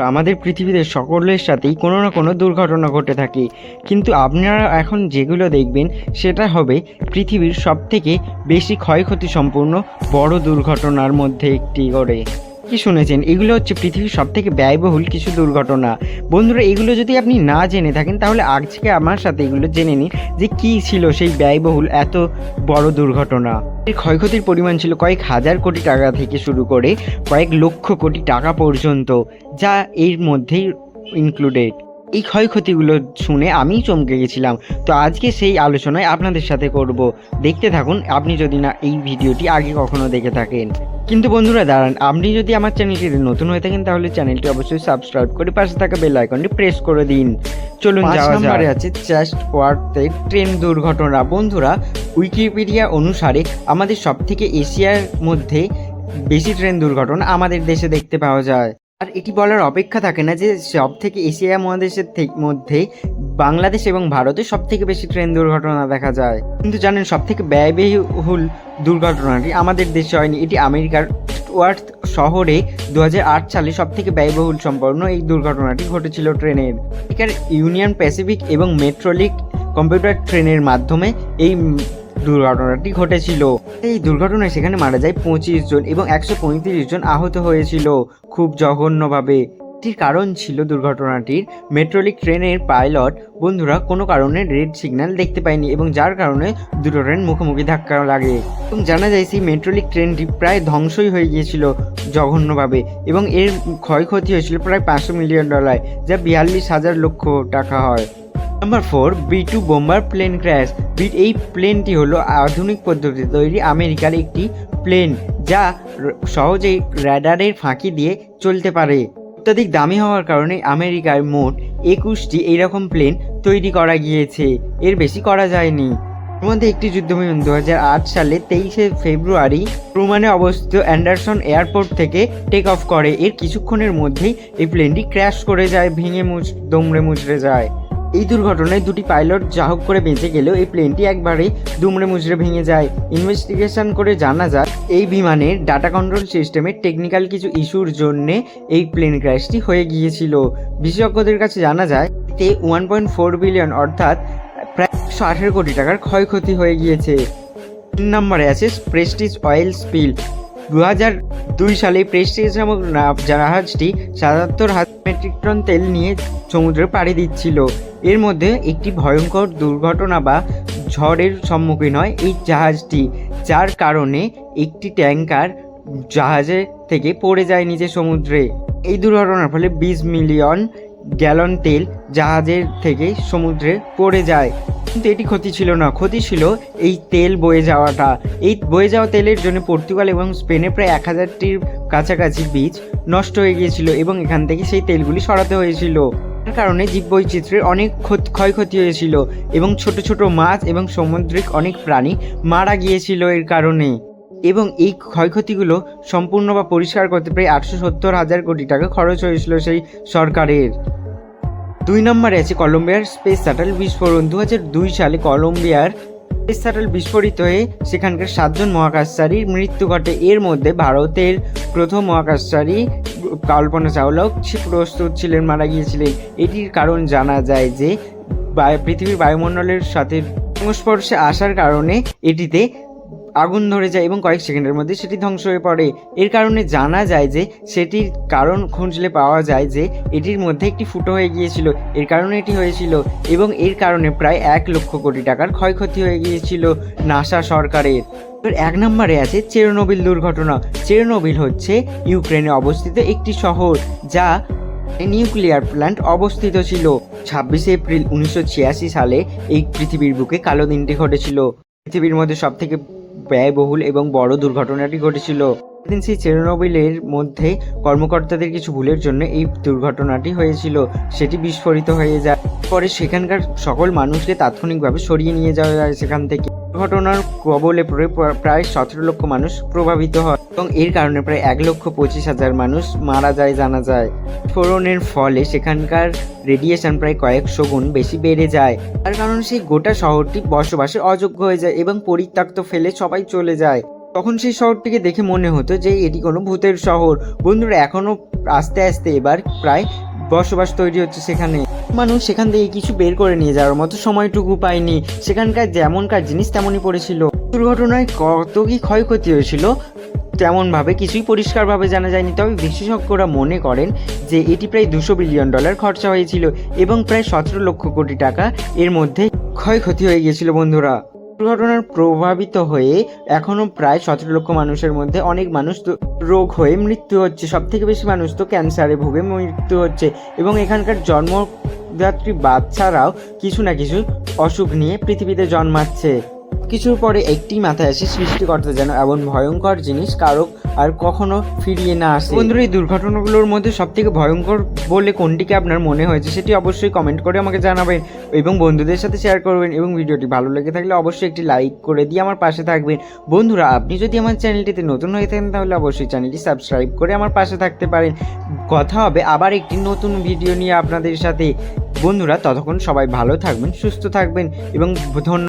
আমাদের পৃথিবীতে সকলের সাথেই কোনো না কোনো দুর্ঘটনা ঘটে থাকে। কিন্তু আপনারা এখন যেগুলো দেখবেন, সেটা হবে পৃথিবীর সবথেকে বেশি ক্ষয়ক্ষতি সম্পূর্ণ বড় দুর্ঘটনার মধ্যে একটি করে। কি শুনেছেন? এগুলো হচ্ছে পৃথিবীর সব থেকে ব্যয়বহুল কিছু দুর্ঘটনা। বন্ধুরা, এগুলো যদি আপনি না জেনে থাকেন, তাহলে আজকে আমার সাথে এগুলো জেনে নিন যে কি ছিল সেই ব্যয়বহুল এত বড় দুর্ঘটনা। এর ক্ষয়ক্ষতির পরিমাণ ছিল কয়েক হাজার কোটি টাকা থেকে শুরু করে কয়েক লক্ষ কোটি টাকা পর্যন্ত, যা এর মধ্যেই ইনক্লুডেড এই ক্ষয়ক্ষতিগুলো শুনে আমি চমকে গেছিলাম। তো আজকে সেই আলোচনায় আপনাদের সাথে করব। দেখতে থাকুন আপনি যদি না এই ভিডিওটি আগে কখনো দেখে থাকেন। কিন্তু বন্ধুরা দাঁড়ান আপনি যদি আমার চ্যানেলটিতে নতুন হয়ে থাকেন তাহলে চ্যানেলটি অবশ্যই সাবস্ক্রাইব করে পাশে থাকা বেল আইকনটি প্রেস করে দিন। চলুন যাওয়া নম্বরে আছে জাস্ট ওয়ার্থে ট্রেন দুর্ঘটনা। বন্ধুরা উইকিপিডিয়া অনুসারে আমাদের সবথেকে এশিয়ার মধ্যে বেশি ট্রেন দুর্ঘটনা আমাদের দেশে দেখতে পাওয়া যায়। আর এটি বলার অপেক্ষা থাকে না যে সব থেকে এশিয়া মহাদেশের মধ্যে বাংলাদেশ এবং ভারতে সব থেকে বেশি ট্রেন দুর্ঘটনা দেখা যায়। কিন্তু জানেন সব থেকে ব্যয়বহুল দুর্ঘটনাটি আমাদের দেশে হয়নি, এটি আমেরিকার ওয়ার্থ শহরে দু হাজার আট সালে সব থেকে ব্যয়বহুল সম্পন্ন এই দুর্ঘটনাটি ঘটেছিল ট্রেনের। আমেরিকার ইউনিয়ন প্যাসিফিক এবং মেট্রোলিক কম্পিউটার ট্রেনের মাধ্যমে এই দুর্ঘটনাটি ঘটেছিল। এই দুর্ঘটনায় সেখানে মারা যায় পঁচিশ জন এবং একশো পঁয়ত্রিশ জন আহত হয়েছিল খুব জঘন্যভাবে। এটির কারণ ছিল দুর্ঘটনাটির মেট্রোলিক ট্রেনের পাইলট। বন্ধুরা, কোনো কারণে রেড সিগন্যাল দেখতে পায়নি এবং যার কারণে দুটো ট্রেন মুখোমুখি ধাক্কা লাগে। এবং জানা যায় সেই মেট্রোলিক ট্রেনটি প্রায় ধ্বংসই হয়ে গিয়েছিল জঘন্যভাবে এবং এর ক্ষয়ক্ষতি হয়েছিল প্রায় পাঁচশো মিলিয়ন ডলার, যা বিয়াল্লিশ হাজার লক্ষ টাকা হয়। Number four B two bomber plane crash bit এই প্লেনটি হলো আধুনিক পদ্ধতিতে তৈরি আমেরিকার একটি প্লেন যা সহজেই র্যাডারের ফাঁকি দিয়ে চলতে পারে। অত্যাধিক দামি হওয়ার কারণে আমেরিকার মোট একুশটি এইরকম প্লেন তৈরি করা গিয়েছে। এর বেশি করা যায়নি। এর মধ্যে একটি যুদ্ধবিমান দু হাজার আট সালে তেইশে ফেব্রুয়ারি প্রমাণে অবস্থিত অ্যান্ডারসন এয়ারপোর্ট থেকে টেক অফ করে। এর কিছুক্ষণের মধ্যেই এই প্লেনটি ক্র্যাশ করে যায়, ভেঙে মুচ দমড়ে মুচড়ে যায়। এই দুর্ঘটনায় দুটি পাইলট যা হোক করে বেঁচে গেলেও এই প্লেনটি একবারেই দুমড়ে মুচড়ে ভেঙে যায়। ইনভেস্টিগেশন করে জানা যায়, এই বিমানের ডাটা কন্ট্রোল সিস্টেমের টেকনিক্যাল কিছু ইস্যুর জন্য এই প্লেন ক্র্যাশটি হয়ে গিয়েছিল। বিশেষজ্ঞদের কাছে জানা যায়, এতে ওয়ান পয়েন্ট ফোর বিলিয়ন অর্থাৎ প্রায় একশো আঠেরো কোটি টাকার ক্ষয়ক্ষতি হয়ে গিয়েছে। তিন নম্বরে আছে প্রেস্টিজ অয়েল স্পিল। দু হাজার দুই সালে প্রেস্টিজ নামক জাহাজটি সাতাত্তর হাজার মেট্রিক টন তেল নিয়ে সমুদ্রে পাড়ি দিচ্ছিল। এর মধ্যে একটি ভয়ঙ্কর দুর্ঘটনা বা ঝড়ের সম্মুখীন হয় এই জাহাজটি, যার কারণে একটি ট্যাঙ্কার জাহাজের থেকে পড়ে যায় নিচে সমুদ্রে। এই দুর্ঘটনার ফলে বিশ মিলিয়ন গ্যালন তেল জাহাজের থেকে সমুদ্রে পড়ে যায়। কিন্তু এটি ক্ষতি ছিল না, ক্ষতি ছিল এই তেল বয়ে যাওয়াটা। এই বয়ে যাওয়া তেলের জন্য পর্তুগাল এবং স্পেনে প্রায় এক হাজারটির কাছাকাছি বীজ নষ্ট হয়ে গিয়েছিল এবং এখান থেকে সেই তেলগুলি সরাতে হয়েছিল। কারণে জীববৈচিত্র্যের অনেক ক্ষত- ক্ষয়ক্ষতি হয়েছিল এবং ছোট ছোট মাছ এবং সামুদ্রিক অনেক প্রাণী মারা গিয়েছিল এর কারণে। এবং এই ক্ষয়ক্ষতিগুলো সম্পূর্ণ বা পরিষ্কার করতে প্রায় আটশো সত্তর হাজার কোটি টাকা খরচ হয়েছিল সেই সরকারের। দুই নম্বরে আছে কলম্বিয়ার স্পেস শাটল বিস্ফোরণ। দু সালে কলম্বিয়ার শাটল বিস্ফোরিত হয়ে সেখানকার সাতজন মহাকাশচারীর মৃত্যু ঘটে। এর মধ্যে ভারতের প্রথম মহাকাশচারী কল্পনা চাওলাও সে প্রস্তুত ছিলেন, মারা গিয়েছিলেন। এটির কারণ জানা যায় যে পৃথিবীর বায়ুমণ্ডলের সাথে সংস্পর্শে আসার কারণে এটিতে আগুন ধরে যায় এবং কয়েক সেকেন্ডের মধ্যে সেটি ধ্বংস হয়ে পড়ে। এর কারণে জানা যায় যে সেটির কারণ খুঁজলে পাওয়া যায় যে এটির মধ্যে একটি ফুটো হয়ে গিয়েছিল। এর কারণে এটি হয়েছিল এবং এর কারণে প্রায় এক লক্ষ কোটি টাকার ক্ষয়ক্ষতি হয়ে গিয়েছিল নাসা সরকারের। এক নম্বরে আছে চেরনোবিল দুর্ঘটনা। চেরনোবিল হচ্ছে ইউক্রেনে অবস্থিত একটি শহর যা নিউক্লিয়ার প্ল্যান্ট অবস্থিত ছিল। ছাব্বিশে এপ্রিল উনিশশো ছিয়াশি সালে এই পৃথিবীর বুকে কালো দিনটি ঘটেছিল। পৃথিবীর মধ্যে সব থেকে ব্যয়বহুল এবং বড় দুর্ঘটনাটি ঘটেছিল। সেদিন সেই চেরোনবিলের মধ্যে কর্মকর্তাদের কিছু ভুলের জন্য এই দুর্ঘটনাটি হয়েছিল। সেটি বিস্ফোরিত হয়ে যায়। পরে সেখানকার সকল মানুষকে তাৎক্ষণিকভাবে সরিয়ে নিয়ে যাওয়া যায় সেখান থেকে। দুর্ঘটনার কবলে পড়ে প্রায় সতেরো লক্ষ মানুষ প্রভাবিত হয় এবং এর কারণে প্রায় এক লক্ষ পঁচিশ হাজার মানুষ মারা যায়, জানা যায়। বিস্ফোরণের ফলে সেখানকার রেডিয়েশন প্রায় কয়েকশো গুণ বেশি বেড়ে যায়। তার কারণে সেই গোটা শহরটি বসবাসে অযোগ্য হয়ে যায় এবং পরিত্যক্ত ফেলে সবাই চলে যায়। তখন সেই শহরটিকে দেখে মনে হতো যে এটি কোনো ভূতের শহর। বন্ধুরা, এখনও আস্তে আস্তে এবার প্রায় বসবাস তৈরি হচ্ছে সেখানে। মানুষ সেখান থেকে কিছু বের করে নিয়ে যাওয়ার মতো সময়টুকু পায়নি। সেখানকার যেমনকার জিনিস তেমনই পড়েছিল। দুর্ঘটনায় কত কি ক্ষয়ক্ষতি হয়েছিল, তেমনভাবে কিছুই পরিষ্কারভাবে জানা যায়নি। তবে বিশেষজ্ঞরা মনে করেন যে এটি প্রায় দুশো বিলিয়ন ডলার খরচা হয়েছিল এবং প্রায় সতেরো লক্ষ কোটি টাকা এর মধ্যে ক্ষয়ক্ষতি হয়ে গিয়েছিল বন্ধুরা। দুর্ঘটনার প্রভাবিত হয়ে এখনও প্রায় সতেরো লক্ষ মানুষের মধ্যে অনেক মানুষ তো রোগ হয়ে মৃত্যু হচ্ছে। সব থেকে বেশি মানুষ তো ক্যান্সারে ভুগে মৃত্যু হচ্ছে এবং এখানকার জন্মদাত্রী বাচ্চারাও কিছু না কিছু অসুখ নিয়ে পৃথিবীতে জন্মাচ্ছে। কিছুর পরে একটি মাথায় আসে সৃষ্টিকর্তা যেন এমন ভয়ঙ্কর জিনিস কারও আর কখনো ফিরিয়ে না আসে। বন্ধুরা, এই দুর্ঘটনাগুলোর মধ্যে সব থেকে ভয়ঙ্কর বলে কোনটিকে আপনার মনে হয়েছে সেটি অবশ্যই কমেন্ট করে আমাকে জানাবেন এবং বন্ধুদের সাথে শেয়ার করবেন এবং ভিডিওটি ভালো লেগে থাকলে অবশ্যই একটি লাইক করে দিয়ে আমার পাশে থাকবেন। বন্ধুরা, আপনি যদি আমার চ্যানেলটিতে নতুন হয়ে থাকেন তাহলে অবশ্যই চ্যানেলটি সাবস্ক্রাইব করে আমার পাশে থাকতে পারেন। কথা হবে আবার একটি নতুন ভিডিও নিয়ে আপনাদের সাথে। বন্ধুরা, ততক্ষণ সবাই ভালো থাকবেন, সুস্থ থাকবেন এবং ধন্য